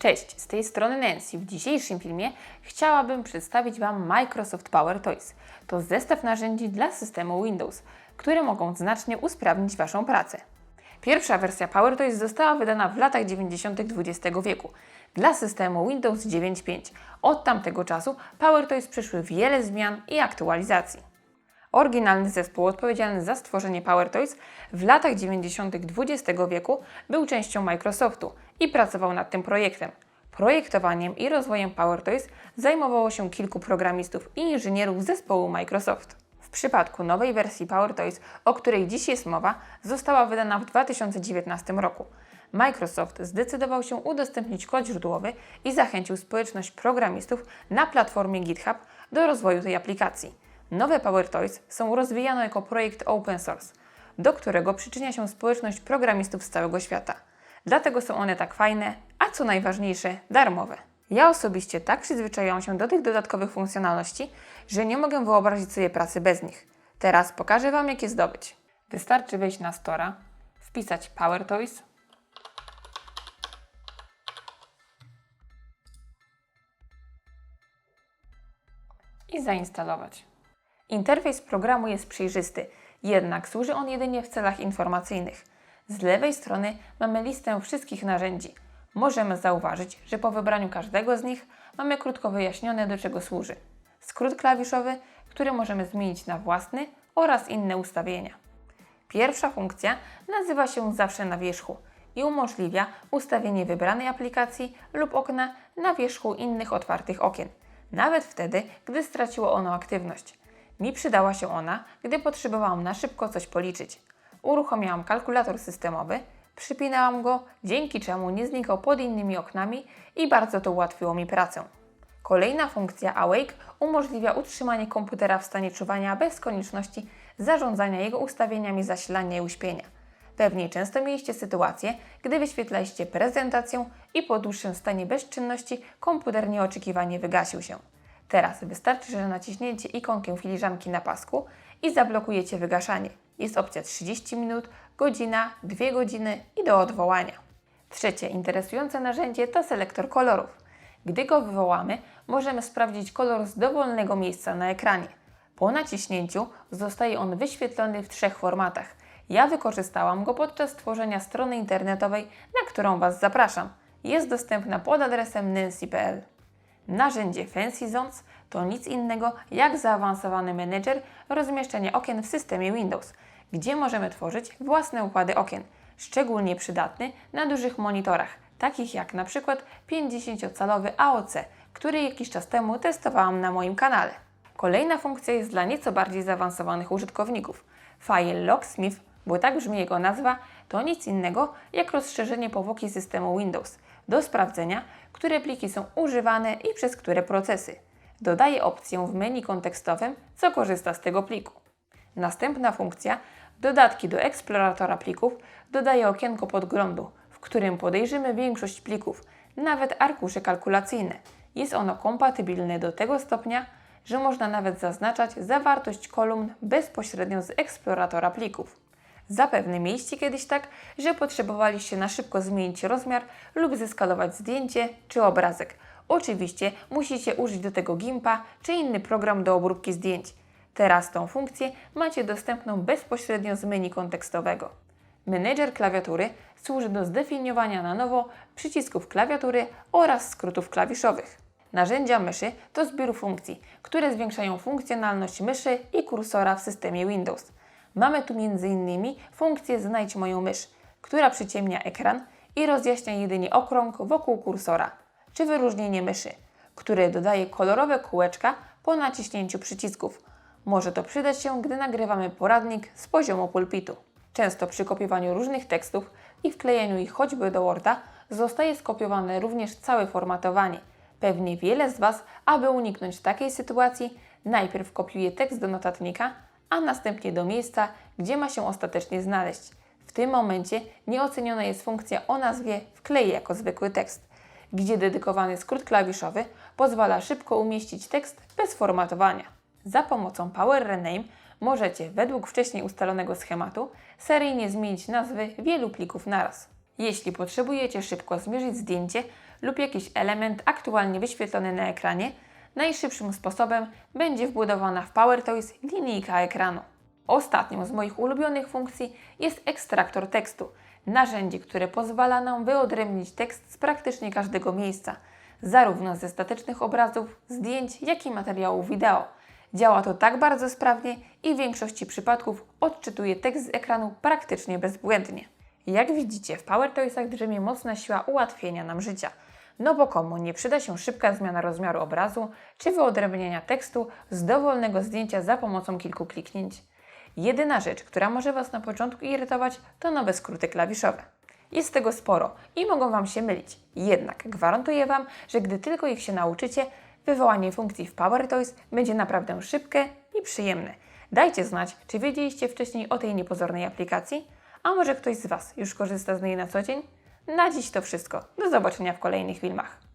Cześć, z tej strony Nancy. W dzisiejszym filmie chciałabym przedstawić Wam Microsoft Power Toys. To zestaw narzędzi dla systemu Windows, które mogą znacznie usprawnić Waszą pracę. Pierwsza wersja Power Toys została wydana w latach 90. XX wieku dla systemu Windows 9.5. Od tamtego czasu Power Toys przeszły wiele zmian i aktualizacji. Oryginalny zespół odpowiedzialny za stworzenie Power Toys w latach 90. XX wieku był częścią Microsoftu i pracował nad tym projektem. Projektowaniem i rozwojem Power Toys zajmowało się kilku programistów i inżynierów zespołu Microsoft. W przypadku nowej wersji Power Toys, o której dziś jest mowa, została wydana w 2019 roku. Microsoft zdecydował się udostępnić kod źródłowy i zachęcił społeczność programistów na platformie GitHub do rozwoju tej aplikacji. Nowe Power Toys są rozwijane jako projekt open source, do którego przyczynia się społeczność programistów z całego świata. Dlatego są one tak fajne, a co najważniejsze, darmowe. Ja osobiście tak przyzwyczaiłam się do tych dodatkowych funkcjonalności, że nie mogę wyobrazić sobie pracy bez nich. Teraz pokażę Wam, jak je zdobyć. Wystarczy wejść na Stora, wpisać Power Toys, i zainstalować. Interfejs programu jest przejrzysty, jednak służy on jedynie w celach informacyjnych. Z lewej strony mamy listę wszystkich narzędzi. Możemy zauważyć, że po wybraniu każdego z nich mamy krótko wyjaśnione, do czego służy. Skrót klawiszowy, który możemy zmienić na własny oraz inne ustawienia. Pierwsza funkcja nazywa się zawsze na wierzchu i umożliwia ustawienie wybranej aplikacji lub okna na wierzchu innych otwartych okien, nawet wtedy, gdy straciło ono aktywność. Mi przydała się ona, gdy potrzebowałam na szybko coś policzyć. Uruchomiłam kalkulator systemowy, przypinałam go, dzięki czemu nie znikał pod innymi oknami i bardzo to ułatwiło mi pracę. Kolejna funkcja Awake umożliwia utrzymanie komputera w stanie czuwania bez konieczności zarządzania jego ustawieniami zasilania i uśpienia. Pewnie często mieliście sytuację, gdy wyświetlaliście prezentację i po dłuższym stanie bezczynności komputer nieoczekiwanie wygasił się. Teraz wystarczy, że naciśnięcie ikonkę filiżanki na pasku i zablokujecie wygaszanie. Jest opcja 30 minut, godzina, 2 godziny i do odwołania. Trzecie interesujące narzędzie to selektor kolorów. Gdy go wywołamy, możemy sprawdzić kolor z dowolnego miejsca na ekranie. Po naciśnięciu zostaje on wyświetlony w trzech formatach. Ja wykorzystałam go podczas tworzenia strony internetowej, na którą Was zapraszam. Jest dostępna pod adresem nancy.pl. Narzędzie Fancy Zones to nic innego jak zaawansowany menedżer rozmieszczenia okien w systemie Windows, gdzie możemy tworzyć własne układy okien, szczególnie przydatny na dużych monitorach, takich jak na przykład 50-calowy AOC, który jakiś czas temu testowałam na moim kanale. Kolejna funkcja jest dla nieco bardziej zaawansowanych użytkowników. File Locksmith, bo tak brzmi jego nazwa, to nic innego jak rozszerzenie powłoki systemu Windows do sprawdzenia, które pliki są używane i przez które procesy. Dodaje opcję w menu kontekstowym, co korzysta z tego pliku. Następna funkcja, dodatki do eksploratora plików, dodaje okienko podglądu, w którym podejrzymy większość plików, nawet arkusze kalkulacyjne. Jest ono kompatybilne do tego stopnia, że można nawet zaznaczać zawartość kolumn bezpośrednio z eksploratora plików. Zapewne mieliście kiedyś tak, że potrzebowaliście na szybko zmienić rozmiar lub zeskalować zdjęcie czy obrazek. Oczywiście musicie użyć do tego Gimpa czy inny program do obróbki zdjęć. Teraz tą funkcję macie dostępną bezpośrednio z menu kontekstowego. Menedżer klawiatury służy do zdefiniowania na nowo przycisków klawiatury oraz skrótów klawiszowych. Narzędzia myszy to zbiór funkcji, które zwiększają funkcjonalność myszy i kursora w systemie Windows. Mamy tu m.in. funkcję Znajdź moją mysz, która przyciemnia ekran i rozjaśnia jedynie okrąg wokół kursora, czy wyróżnienie myszy, które dodaje kolorowe kółeczka po naciśnięciu przycisków. Może to przydać się, gdy nagrywamy poradnik z poziomu pulpitu. Często przy kopiowaniu różnych tekstów i wklejaniu ich choćby do Worda zostaje skopiowane również całe formatowanie. Pewnie wiele z Was, aby uniknąć takiej sytuacji, najpierw kopiuje tekst do notatnika, a następnie do miejsca, gdzie ma się ostatecznie znaleźć. W tym momencie nieoceniona jest funkcja o nazwie wklej jako zwykły tekst, gdzie dedykowany skrót klawiszowy pozwala szybko umieścić tekst bez formatowania. Za pomocą Power Rename możecie według wcześniej ustalonego schematu seryjnie zmienić nazwy wielu plików naraz. Jeśli potrzebujecie szybko zmierzyć zdjęcie lub jakiś element aktualnie wyświetlony na ekranie, najszybszym sposobem będzie wbudowana w PowerToys linijka ekranu. Ostatnią z moich ulubionych funkcji jest ekstraktor tekstu, narzędzie, które pozwala nam wyodrębnić tekst z praktycznie każdego miejsca, zarówno ze statycznych obrazów, zdjęć, jak i materiałów wideo. Działa to tak bardzo sprawnie i w większości przypadków odczytuje tekst z ekranu praktycznie bezbłędnie. Jak widzicie, w PowerToysach drzemie mocna siła ułatwienia nam życia. No bo komu nie przyda się szybka zmiana rozmiaru obrazu czy wyodrębnienia tekstu z dowolnego zdjęcia za pomocą kilku kliknięć? Jedyna rzecz, która może Was na początku irytować, to nowe skróty klawiszowe. Jest tego sporo i mogą Wam się mylić. Jednak gwarantuję Wam, że gdy tylko ich się nauczycie, wywołanie funkcji w PowerToys będzie naprawdę szybkie i przyjemne. Dajcie znać, czy wiedzieliście wcześniej o tej niepozornej aplikacji, a może ktoś z Was już korzysta z niej na co dzień? Na dziś to wszystko. Do zobaczenia w kolejnych filmach.